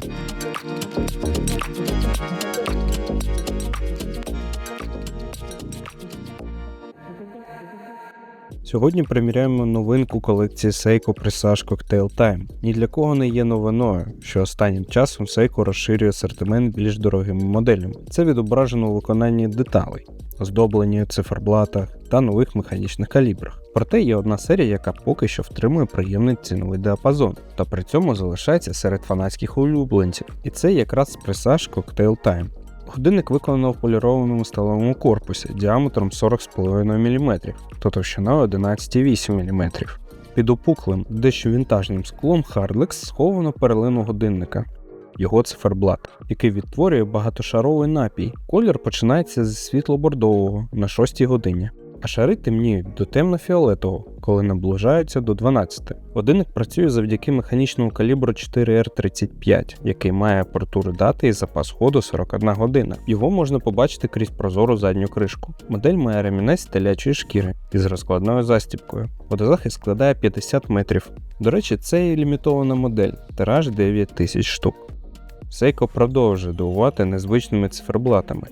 Thank you. Сьогодні приміряємо новинку колекції Seiko Presage Cocktail Time. Ні для кого не є новиною, що останнім часом Seiko розширює асортимент більш дорогими моделями. Це відображено у виконанні деталей, оздобленні циферблатах та нових механічних калібрах. Проте є одна серія, яка поки що втримує приємний ціновий діапазон, та при цьому залишається серед фанатських улюбленців. І це якраз Presage Cocktail Time. Годинник виконано в полірованому сталевому корпусі діаметром 40,5 мм та товщиною 11,8 мм. Під опуклим, дещо вінтажним склом Hardlex сховано перлину годинника. Його циферблат, який відтворює багатошаровий напій. Колір починається з світло-бордового на 6 годині, а шари темніють до темно-фіолетового, коли наближаються до 12. Годинник працює завдяки механічному калібру 4R35, який має апертуру дати і запас ходу 41 година. Його можна побачити крізь прозору задню кришку. Модель має ремінець телячої шкіри із розкладною застібкою. Водозахист складає 50 метрів. До речі, це і лімітована модель, тираж 9000 штук. Seiko продовжує дивувати незвичними циферблатами.